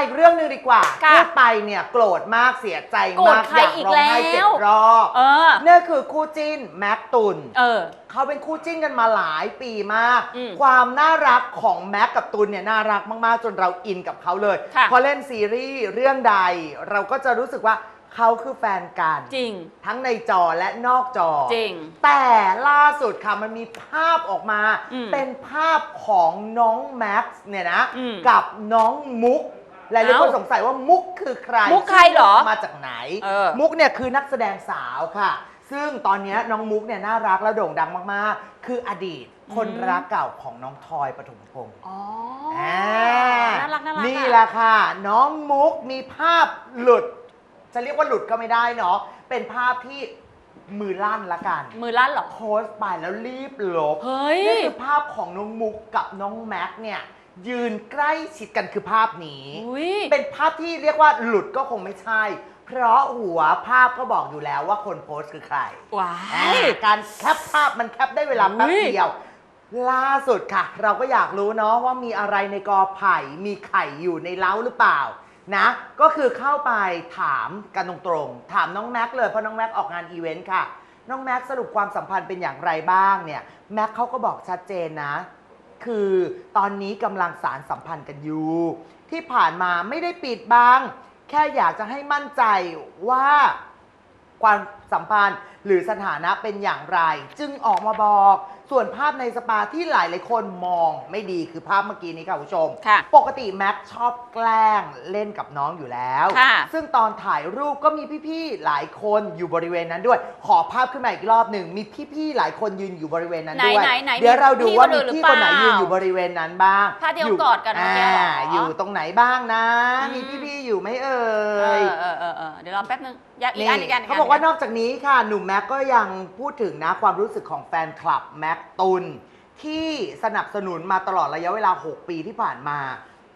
อีกเรื่องหนึ่งดีกว่าค่ะพูดไปเนี่ยโกรธมากเสียใจโกรธมากใครอยากอีกร้องไห้แล้วเจ็ดรอบเออ นี่คือคู่จิ้นแม็กตุน เออ เขาเป็นคู่จิ้นกันมาหลายปีมาก อืมความน่ารักของแม็กกับตุนเนี่ยน่ารักมาก ๆ จนเราอินกับเขาเลย ค่ะ พอเล่นซีรีส์เรื่องใด เราก็จะรู้สึกว่าเขาคือแฟนกัน จริง ทั้งในจอและนอกจอ จริง แต่ล่าสุดค่ะมันมีภาพออกมา อืมเป็นภาพของน้องแม็กซ์เนี่ยนะ อืมกับน้องมุก หลายๆคนเอ้าสงสัยว่ามุกคือใครมุกใครเหรอมาจากไหน เออ มุกเนี่ยคือนักแสดงสาวค่ะ ซึ่งตอนนี้น้องมุกเนี่ยน่ารักและโด่งดังมากๆ คืออดีตคนรักเก่าของน้องทอยปฐมพงศ์อ๋ออ่าน่ารักน่ารักนี่อะแหละค่ะ น้องมุกมีภาพหลุด จะเรียกว่าหลุดก็ไม่ได้เนาะเป็นภาพที่มือลั่นละกัน มือลั่นเหรอ โพสต์ไปแล้วรีบลบ เฮ้ย นี่คือภาพของน้องมุกกับน้องแม็กซ์เนี่ย ยืนใกล้ชิดกันคือภาพนี้ อุ้ยเป็นภาพที่เรียกว่าหลุดก็คงไม่ใช่ เพราะหัวภาพก็บอกอยู่แล้วว่าคนโพสต์คือใครว้าอ่าย การแคปภาพมันแคปได้เวลาแป๊บอุ๊ย เดียว ล่าสุดค่ะ เราก็อยากรู้เนาะว่ามีอะไรในกอไผ่ มีไข่อยู่ในเล้าหรือเปล่านะ ก็คือเข้าไปถามกันตรงๆ ถามน้องแม็กซ์เลยเพราะน้องแม็กซ์ออกงานอีเวนต์ค่ะ น้องแม็กซ์สรุปความสัมพันธ์เป็นอย่างไรบ้างเนี่ยแม็กซ์เขาก็บอกชัดเจนนะ คือตอนนี้กำลังสารสัมพันธ์กันอยู่ ที่ผ่านมาไม่ได้ปิดบัง แค่อยากจะให้มั่นใจว่า ความสัมพันธ์ หรือสถานะเป็นอย่างไร จึงออกมาบอก ส่วนภาพในสปาที่หลายหลายๆคนมองไม่ดีคือภาพเมื่อกี้นี้ค่ะคุณผู้ชม ค่ะปกติแม็กซ์ชอบแกล้งเล่นกับน้องอยู่แล้ว ค่ะ ซึ่งตอนถ่ายรูปก็มีพี่ๆหลายคนอยู่บริเวณนั้นด้วย ขอภาพขึ้นมาอีกรอบหนึ่งมีพี่ๆหลายคนยืนอยู่บริเวณนั้นด้วยไหนๆไหนเดี๋ยวเราดูมีว่าพี่มีคนอื่นพี่หรือคนไหนเปล่ายืนอยู่บริเวณนั้นบ้างภาพที่ยู่เขากอดกันเมื่อกี้เหรออ่อยู่ตรงไหนบ้างนะ อืม มีพี่ๆอยู่ไหมเอ่เอยอเออเอ อเออเดี๋ยวรอแป๊บนึงอยากอีกอันอีกอันเขาบอกว่านอกจากนี้ค่ะ หนุ่มแม็กก็ยังพูดถึงนะความรู้สึกของแฟนคลับแม็กตุน ที่สนับสนุนมาตลอดระยะเวลา 6 ปีที่ผ่านมา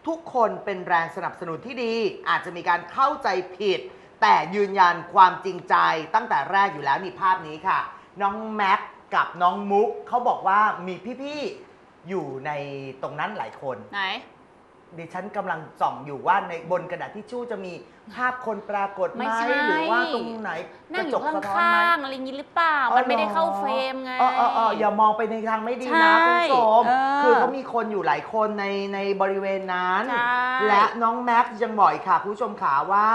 ทุกคนเป็นแรงสนับสนุนที่ดี อาจจะมีการเข้าใจผิด แต่ยืนยันความจริงใจตั้งแต่แรกอยู่แล้วนี่ภาพนี้ค่ะ น้องแม็กกับน้องมุกเขาบอกว่ามีพี่ๆอยู่ในตรงนั้นหลายคนไหน ดิฉันกำลังส่องอยู่ว่าในบนกระดาษทิชชู่จะมีภาพคนปรากฏไหมไม่ใช่ หรือว่าตรงไหนนั่กงระอจยู่กข้สะท้อนไหมางๆอะไรอย่างนี้หรือเปล่า อ๋อมันไม่ได้หรอเข้าเฟรมไงเออเออเอออย่ามองไปในทางไม่ดีนะใช่คุณผู้ชมเออคือเขามีคนอยู่หลายคนในในบริเวณนั้น ใช่และน้องแม็กซ์ยังบอกอีกค่ะ คุณผู้ชมขาว่า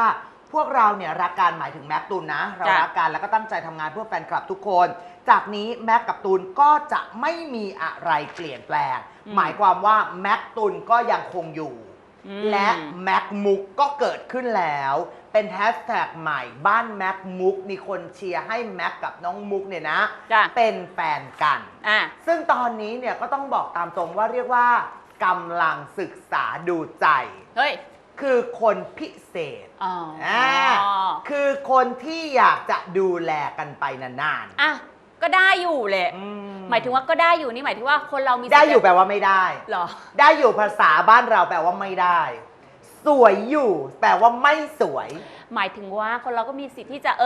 พวกเราเนี่ยรักกันหมายถึงแม็กตูนนะ เรารักกันแล้วก็ตั้งใจทำงานเพื่อแฟนคลับทุกคน จากนี้แม็กกับตูนก็จะไม่มีอะไรเปลี่ยนแปลง หมายความว่าแม็กตูนก็ยังคงอยู่ อืม และแม็กมุกก็เกิดขึ้นแล้ว เป็นแฮชแท็กใหม่บ้านแม็กมุกมีคนเชียร์ให้แม็กกับน้องมุกเนี่ยนะ จ้ะ เป็นแฟนกัน อะ ซึ่งตอนนี้เนี่ยก็ต้องบอกตามตรงว่าเรียกว่ากำลังศึกษาดูใจ เฮ้ย คือคนพิเศษอ๋อออ่าคือคนที่อยากจะดูแลกันไปนานอะก็ได้อยู่แหละ ๆอืหมายถึงว่าก็ได้อยู่นี่หมายถึงว่าคนเรามีได้อยู่สิทธิ์แปลว่าไม่ได้ เหรอ ได้อยู่ภาษาบ้านเราแปลว่าไม่ได้ สวยอยู่ แปลว่าไม่สวย หมายถึงว่าคนเราก็มีสิทธิ์ที่จะเอ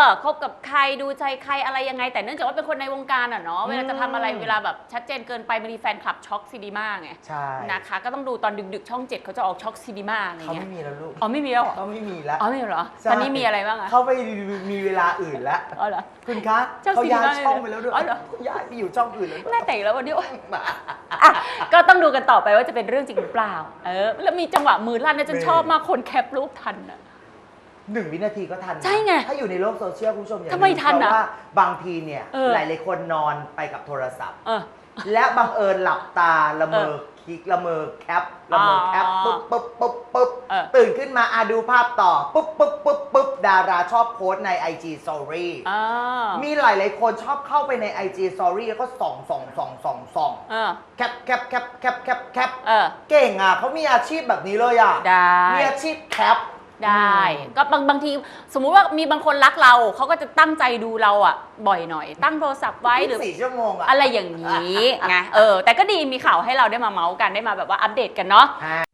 อคบกับใครดูใจใครอะไรยังไง แต่เนื่องจากว่าเป็นคนในวงการอะเนาะเวลาจะทำอะไรอืมเวลาแบบชัดเจนเกินไปบางทีแฟนคลับช็อกซีดีมาไงใช่นะคะก็ต้องดูตอนดึกๆ ช่องเจ็ดเขาจะออกช็อกซีดีมาอะไรเขาเงี้ไม่ยมีแล้วลูกอ๋อไม่มีแล้วเหรอเขาไม่มีแล้ว อ๋อไม่มีเหรอใช่ตอนนี้มีอะไรบ้างอะเขาไปมีเวลาอื่นแล้ว อ๋อเหรอ คุณคะเจ้าเขาย้ายสีน้อยช่องไปแล้วด้วยอ๋อเหรอ เขาย้ายไปอยู่ช่องอื่นแล้วด้วยแม่แต่งแล้ววันนี้โอ๊ยอะก็ต้องดูกันต่อไปว่าจะเป็นเรื่องจริงหรือเปล่า เออ แล้วมีจังหวะมือลั่นนะจนชอบมากคนแคปรูปทันอะ หนึ่งวินาทีก็ทันนะใช่ไงถ้าอยู่ในโลกโซเชียลคุณผู้ชมอย่าทำไมลืทันเพอะราะว่าบางทีเนี่ยเออหลายๆคนนอนไปกับโทรศัพท์ เออ และบังเอิญหลับตาละเมอเออคลิกละเมอแคปละเมอแคปอ๋อปุ๊บปุ๊บปุ๊บปุ๊บเออ ตื่นขึ้นมาอาดูภาพต่อปุ๊บปุ๊บปุ๊บปุ๊บดาราชอบโพสต์ใน IG Story อ่ามีหลายๆคนชอบเข้าไปใน IG Story แล้วก็ส่องส่องส่องส่องส่องเออแคปแคปแคปแคปแคปแคปเออ เก่งอะเขามีอาชีพแบบนี้เลยอะได้ มีอาชีพแคป ได้อืมก็บางบางทีสมมุติว่ามีบางคนรักเราเขาก็จะตั้งใจดูเราอะ บ่อยหน่อย ตั้งโทรศัพท์ไว้หรือ สี่ชั่วโมงอะอะไรอย่างนี้ไงเออแต่ก็ดีมีข่าวให้เราได้มาเมาส์กันได้มาแบบว่าอัปเดตกันเนาะ ฮะ